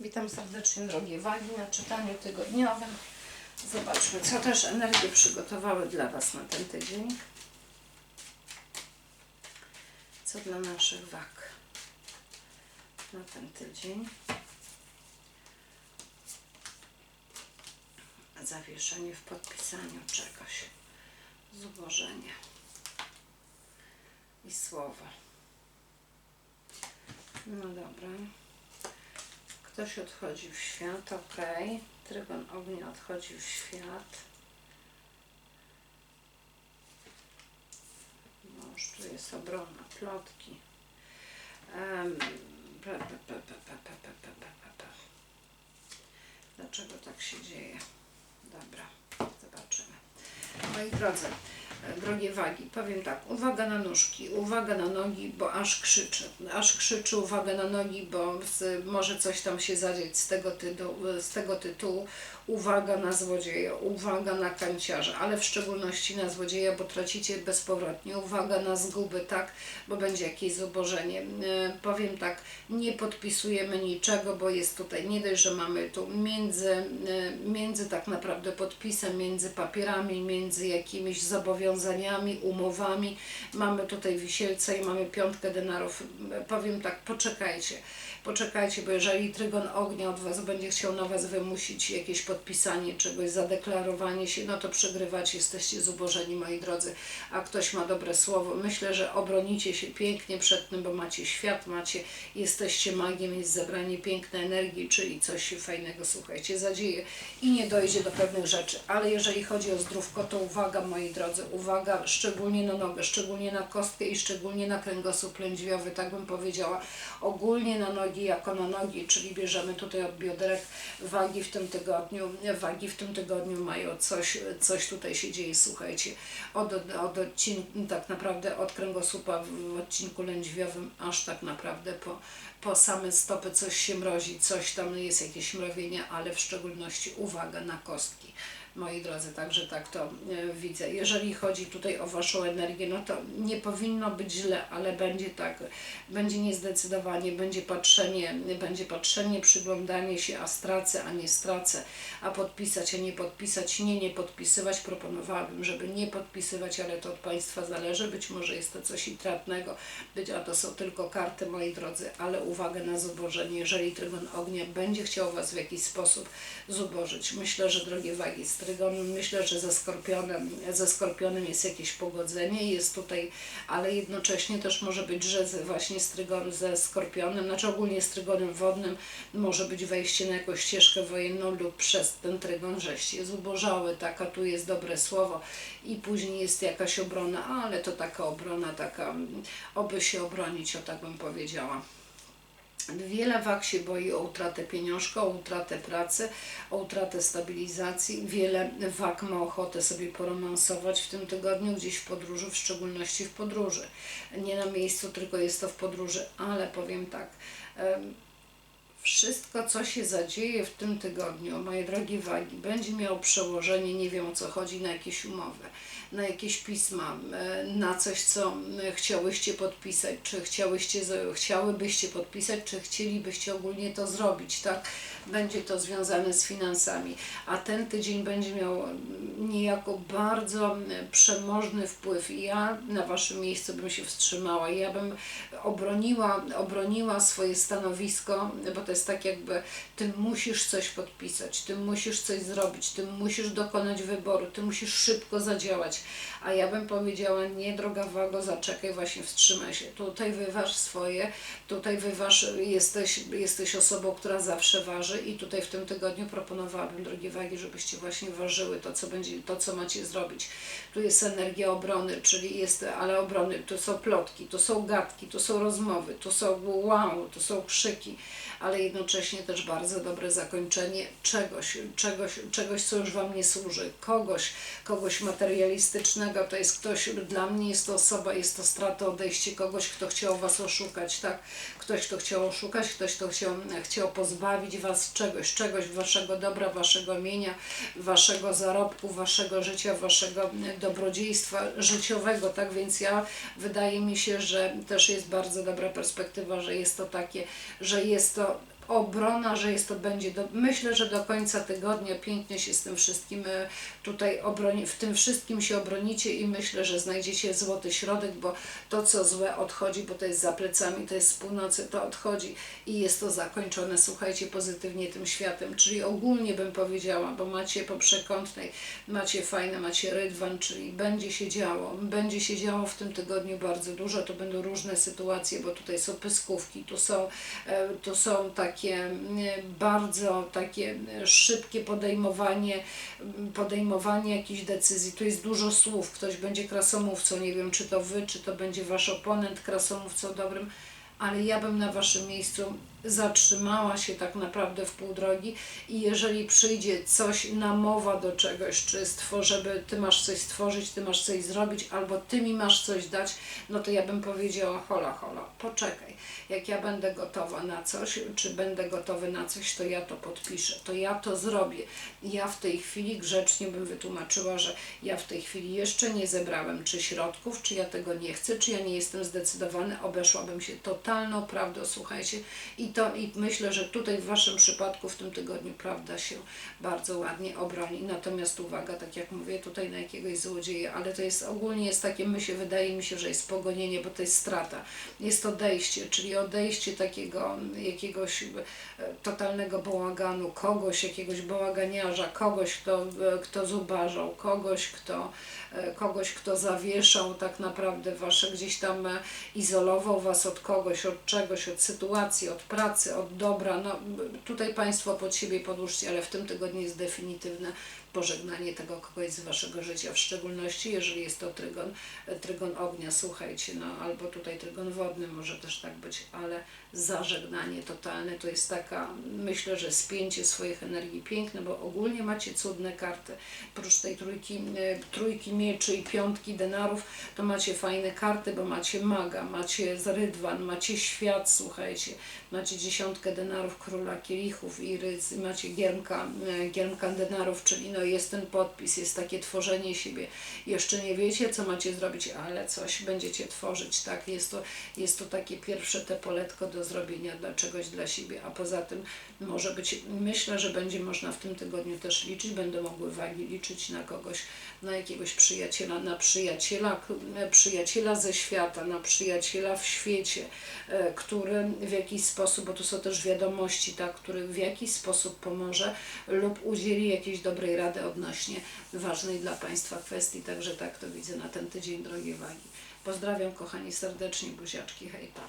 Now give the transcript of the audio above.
Witam serdecznie drogie wagi na czytaniu tygodniowym. Zobaczmy, co też energie przygotowały dla Was na ten tydzień. Co dla naszych wag na ten tydzień. Zawieszenie w podpisaniu czegoś. Zubożenie. I słowo. No dobra. Ktoś odchodzi w świat, ok. Trygon ognia odchodzi w świat. Mąż, tu jest obrona, plotki. Dlaczego tak się dzieje? Dobra, zobaczymy. Moi drodzy, e, drogie wagi, powiem tak, uwaga na nóżki, uwaga na nogi, bo aż krzyczy, aż krzyczy, uwaga na nogi, bo z, może coś tam się zadzieć z tego, tytułu, z tego tytułu, uwaga na złodzieja, uwaga na kanciarza, ale w szczególności na złodzieja, bo tracicie bezpowrotnie, uwaga na zguby, tak, bo będzie jakieś zubożenie. E, powiem tak, nie podpisujemy niczego, bo jest tutaj, nie dość, że mamy tu między, e, między tak naprawdę podpisem, między papierami, między jakimiś zobowiązaniami, umowami, mamy tutaj wisielca i mamy piątkę denarów. Powiem tak, poczekajcie, poczekajcie, bo jeżeli trygon ognia od Was będzie chciał na Was wymusić jakieś podpisanie czegoś, zadeklarowanie się, no to przegrywacie, jesteście zubożeni, moi drodzy, a ktoś ma dobre słowo. Myślę, że obronicie się pięknie przed tym, bo macie świat, macie, jesteście magiem, jest zebranie pięknej energii, czyli coś fajnego, słuchajcie, zadzieje i nie dojdzie do pewnych rzeczy. Ale jeżeli chodzi o zdrówko, to uwaga, moi drodzy, uwaga, szczególnie na nogę, szczególnie na kostkę i szczególnie na kręgosłup lędźwiowy, tak bym powiedziała. Ogólnie na nogi jako na nogi, czyli bierzemy tutaj od bioderek wagi w tym tygodniu. Wagi w tym tygodniu mają coś, coś tutaj się dzieje, słuchajcie, od, od odcinku, tak naprawdę od kręgosłupa w odcinku lędźwiowym, aż tak naprawdę po, po same stopy coś się mrozi, coś tam jest jakieś mrowienie, ale w szczególności uwaga na kostki. Moi drodzy, także tak to e, widzę. Jeżeli chodzi tutaj o Waszą energię, no to nie powinno być źle, ale będzie tak, będzie niezdecydowanie, będzie patrzenie, będzie patrzenie, przyglądanie się, a stracę, a nie stracę, a podpisać, a nie podpisać, nie, nie podpisywać. Proponowałabym, żeby nie podpisywać, ale to od Państwa zależy. Być może jest to coś intratnego, być, a to są tylko karty, moi drodzy, ale uwaga na zubożenie. Jeżeli trygon ognia będzie chciał Was w jakiś sposób zubożyć, myślę, że drogie wagi z trygonem, myślę, że ze skorpionem, ze skorpionem jest jakieś pogodzenie, jest tutaj, ale jednocześnie też może być, że właśnie z trygonem, ze skorpionem, znaczy ogólnie z trygonem wodnym może być wejście na jakąś ścieżkę wojenną lub przez ten trygon żeście zubożały, taka tu jest dobre słowo i później jest jakaś obrona, ale to taka obrona, taka, oby się obronić, o tak bym powiedziała. Wiele wag się boi o utratę pieniążka, o utratę pracy, o utratę stabilizacji. Wiele wag ma ochotę sobie poromansować w tym tygodniu, gdzieś w podróży, w szczególności w podróży. Nie na miejscu, tylko jest to w podróży, ale powiem tak. Wszystko, co się zadzieje w tym tygodniu, moje drogie wagi, będzie miało przełożenie, nie wiem o co chodzi, na jakieś umowy, na jakieś pisma, e, na coś, co e, chciałyście podpisać, czy chciałyście, chciałybyście podpisać, czy chcielibyście ogólnie to zrobić, tak? Będzie to związane z finansami, a ten tydzień będzie miał mm, niejako bardzo przemożny wpływ i ja na Waszym miejscu bym się wstrzymała, ja bym obroniła, obroniła swoje stanowisko, bo to jest tak jakby Ty musisz coś podpisać, Ty musisz coś zrobić, Ty musisz dokonać wyboru, Ty musisz szybko zadziałać, a ja bym powiedziała, nie droga wago, zaczekaj, właśnie wstrzymaj się, tutaj wyważ swoje, tutaj wyważ, jesteś, jesteś osobą, która zawsze waży i tutaj w tym tygodniu proponowałabym, drogie wagi, żebyście właśnie ważyły to, co będzie, to, co macie zrobić. Tu jest energia obrony, czyli jest, ale obrony, tu są plotki, tu są gadki, tu są rozmowy, tu są wow, tu są krzyki, ale jednocześnie też bardzo dobre zakończenie czegoś, czegoś, czegoś, co już Wam nie służy, kogoś, kogoś materialistycznego, to jest ktoś, dla mnie jest to osoba, jest to strata, odejście kogoś, kto chciał Was oszukać, tak? Ktoś, kto chciał oszukać, ktoś, kto chciał, chciał pozbawić Was czegoś, czegoś, Waszego dobra, Waszego mienia, Waszego zarobku, Waszego życia, Waszego dobrodziejstwa życiowego, tak? Więc ja, wydaje mi się, że też jest bardzo dobra perspektywa, że jest to takie, że jest to obrona, że jest to będzie, do, myślę, że do końca tygodnia pięknie się z tym wszystkim e, tutaj obroni, w tym wszystkim się obronicie i myślę, że znajdziecie złoty środek, bo to co złe odchodzi, bo to jest za plecami, to jest z północy, to odchodzi i jest to zakończone, słuchajcie, pozytywnie tym światem, czyli ogólnie bym powiedziała, bo macie po przekątnej, macie fajne, macie rydwan, czyli będzie się działo, będzie się działo w tym tygodniu bardzo dużo, to będą różne sytuacje, bo tutaj są pyskówki, tu są, e, tu są takie e, bardzo takie e, szybkie podejmowanie, m, podejmowanie jakichś decyzji, tu jest dużo słów, ktoś będzie krasomówcą, nie wiem czy to wy, czy to będzie wasz oponent krasomówcą dobrym, ale ja bym na waszym miejscu zatrzymała się tak naprawdę w pół drogi i jeżeli przyjdzie coś, namowa do czegoś, czy stwor, żeby ty masz coś stworzyć, ty masz coś zrobić, albo ty mi masz coś dać, no to ja bym powiedziała hola, hola, poczekaj, jak ja będę gotowa na coś, czy będę gotowy na coś, to ja to podpiszę, to ja to zrobię. Ja w tej chwili grzecznie bym wytłumaczyła, że ja w tej chwili jeszcze nie zebrałem czy środków, czy ja tego nie chcę, czy ja nie jestem zdecydowany, obeszłabym się totalną prawdą, słuchajcie, i to i myślę, że tutaj w Waszym przypadku w tym tygodniu prawda się bardzo ładnie obroni. Natomiast uwaga, tak jak mówię, tutaj na jakiegoś złodzieja, ale to jest ogólnie jest takie, my się wydaje mi się, że jest pogonienie, bo to jest strata. Jest odejście, czyli odejście takiego jakiegoś e, totalnego bałaganu, kogoś, jakiegoś bałaganiarza, kogoś, kto, e, kto zubażał, kogoś, kto, e, kogoś, kto zawieszał tak naprawdę Wasze gdzieś tam izolował Was od kogoś, od czegoś, od sytuacji, od pracy, od dobra. No, tutaj Państwo pod siebie podłóżcie, ale w tym tygodniu jest definitywne pożegnanie tego kogoś z Waszego życia, w szczególności jeżeli jest to trygon, trygon ognia, słuchajcie, no albo tutaj trygon wodny może też tak być, ale zażegnanie totalne to jest taka, myślę, że spięcie swoich energii piękne, bo ogólnie macie cudne karty, oprócz tej trójki, e, trójki mieczy i piątki denarów, to macie fajne karty, bo macie maga, macie rydwan, macie świat, słuchajcie, macie dziesiątkę denarów króla kielichów i rydz, macie giermka, e, giermka denarów, czyli no jest ten podpis, jest takie tworzenie siebie. Jeszcze nie wiecie, co macie zrobić, ale coś będziecie tworzyć, tak? Jest to, jest to takie pierwsze te poletko do zrobienia dla czegoś dla siebie, a poza tym może być, myślę, że będzie można w tym tygodniu też liczyć, będą mogły wagi liczyć na kogoś, na jakiegoś przyjaciela, na przyjaciela, k- przyjaciela ze świata, na przyjaciela w świecie, e, który w jakiś sposób, bo tu są też wiadomości, tak, który w jakiś sposób pomoże lub udzieli jakiejś dobrej rady odnośnie ważnej dla Państwa kwestii, także tak to widzę na ten tydzień, drogie wagi. Pozdrawiam kochani serdecznie, buziaczki, hejpa.